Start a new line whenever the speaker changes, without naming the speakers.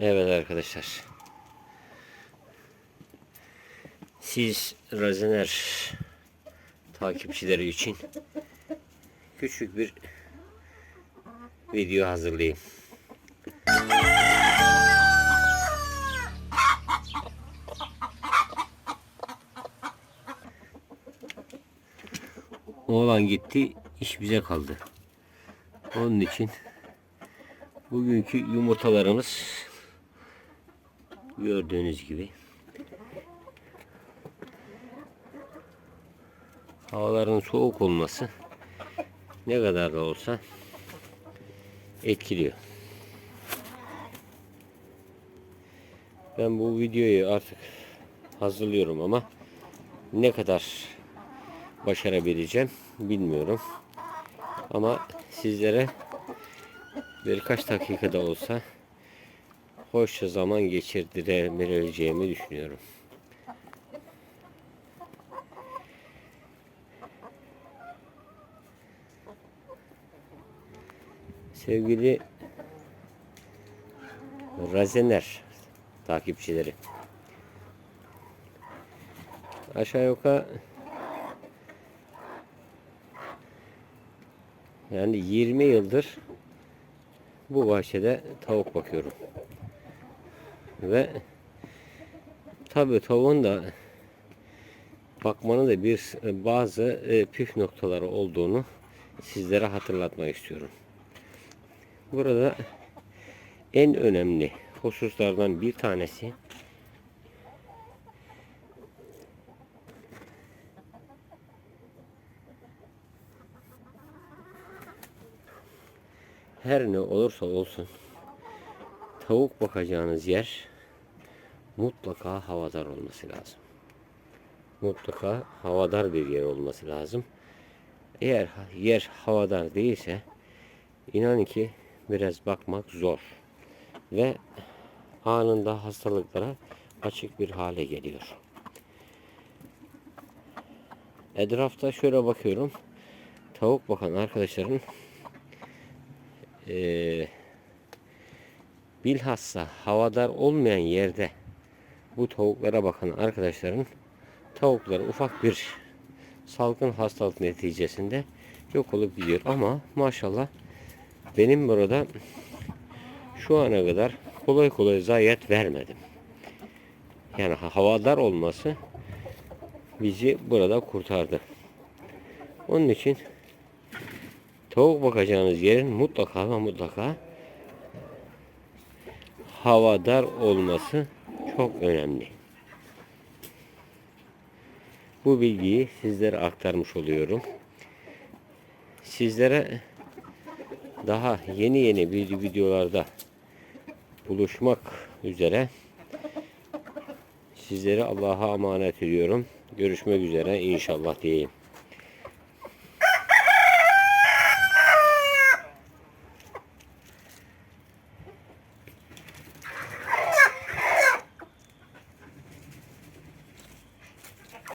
Evet arkadaşlar. Siz Razener takipçileri için küçük bir video hazırlayayım. Oğlan gitti, iş bize kaldı. Onun için bugünkü yumurtalarımız gördüğünüz gibi havaların soğuk olması ne kadar da olsa etkiliyor. Ben bu videoyu artık hazırlıyorum ama ne kadar başarabileceğim bilmiyorum. Ama sizlere birkaç dakikada olsa hoşça zaman geçirdirebileceğimi düşünüyorum. Sevgili Razener takipçileri. Aşağı yukarı yani 20 yıldır bu bahçede tavuk bakıyorum. Ve tabii tavuğun da bakmanın da bir bazı e, püf noktaları olduğunu sizlere hatırlatmak istiyorum. Burada en önemli hususlardan bir tanesi her ne olursa olsun tavuk bakacağınız yer mutlaka havadar olması lazım. Mutlaka havadar bir yer olması lazım. Eğer yer havadar değilse inan ki biraz bakmak zor ve anında hastalıklara açık bir hale geliyor. Etrafta şöyle bakıyorum. Tavuk bakan arkadaşların eee bilhassa havadar olmayan yerde bu tavuklara bakan arkadaşların tavukları ufak bir salgın hastalık neticesinde yok olup gidiyor. Ama maşallah benim burada şu ana kadar kolay kolay zayiat vermedim. Yani havadar olması bizi burada kurtardı. Onun için tavuk bakacağınız yerin mutlaka ve mutlaka havadar olması çok önemli. Bu bilgiyi sizlere aktarmış oluyorum. Sizlere daha yeni yeni bir videolarda buluşmak üzere sizleri Allah'a emanet ediyorum. Görüşmek üzere inşallah diyeyim.